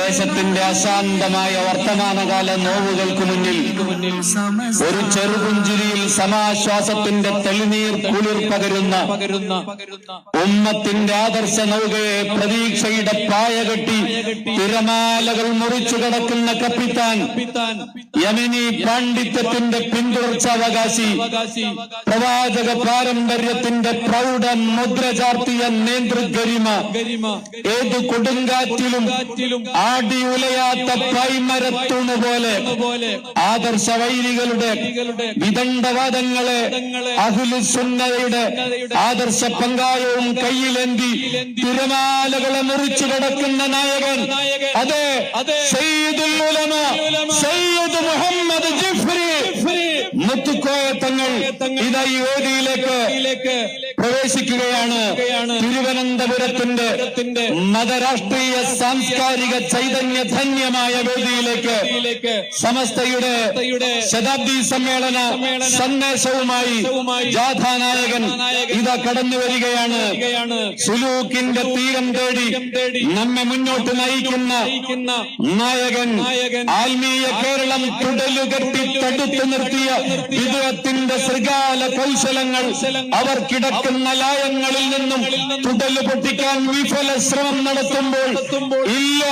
ദേശത്തിന്റെ അശാന്തമായ വർത്തമാനകാല നോവുകൾക്ക് മുന്നിൽ ഒരു ചെറുപുഞ്ചിരിയിൽ സമാശ്വാസത്തിന്റെ തെളിനീർ കുളിർ പകരുന്ന ഉമ്മത്തിന്റെ ആദർശ നൗകയെ പ്രതീക്ഷയുടെ പായ കെട്ടി തിരമാലകൾ മുറിച്ചു കടക്കുന്ന കപ്പിത്താൻ യമനി പാണ്ഡിത്യത്തിന്റെ പിന്തുടർച്ചാവകാശി പ്രവാചക പാരമ്പര്യത്തിന്റെ പ്രൗഢ മുദ്ര ചാർത്തിയ നേതൃഗരിമ. ഏത് കൊടുങ്കാറ്റിലും ആടി ഉലയാത്ത പൈമരത്തൂണ് പോലെ ആദർശ വൈരികളുടെ വിദണ്ഡവാദങ്ങളെ അഖിലുസുന്നതയുടെ ആദർശ പങ്കായവും കയ്യിലെന്തി തിരമാലകളെ മുറിച്ചു കിടക്കുന്ന നായകൻ. അതെ സയ്യിദുൽ ഉലമ സയ്യിദ് മുഹമ്മദ് ജിഫ്രി. മുത്തുക്കോയ തങ്ങൾ ഇതാ വേദിയിലേക്ക് പ്രവേശിക്കുകയാണ് തിരുവനന്തപുരത്തിന്റെ മതരാഷ്ട്രീയ സാംസ്കാരിക ചൈതന്യ ധന്യമായ വേദിയിലേക്ക് സമസ്തയുടെ ശതാബ്ദി സമ്മേളന സന്ദേശവുമായി ജാഥാനായകൻ ഇതാ കടന്നു വരികയാണ്. സുലൂക്കിന്റെ തീരം തേടി നമ്മെ മുന്നോട്ട് നയിക്കുന്ന നായകൻ ആത്മീയ കേരളം തുടലുകെട്ടി തടുത്തു നിർത്തിയ വിദഗ്ധത്തിന്റെ ശൃഗാല കൗശലങ്ങൾ അവർ കിടക്കുന്ന ലായങ്ങളിൽ നിന്നും തുടൽ പൊട്ടിക്കാൻ വിഫല ശ്രമം നടത്തുമ്പോൾ ഇല്ല.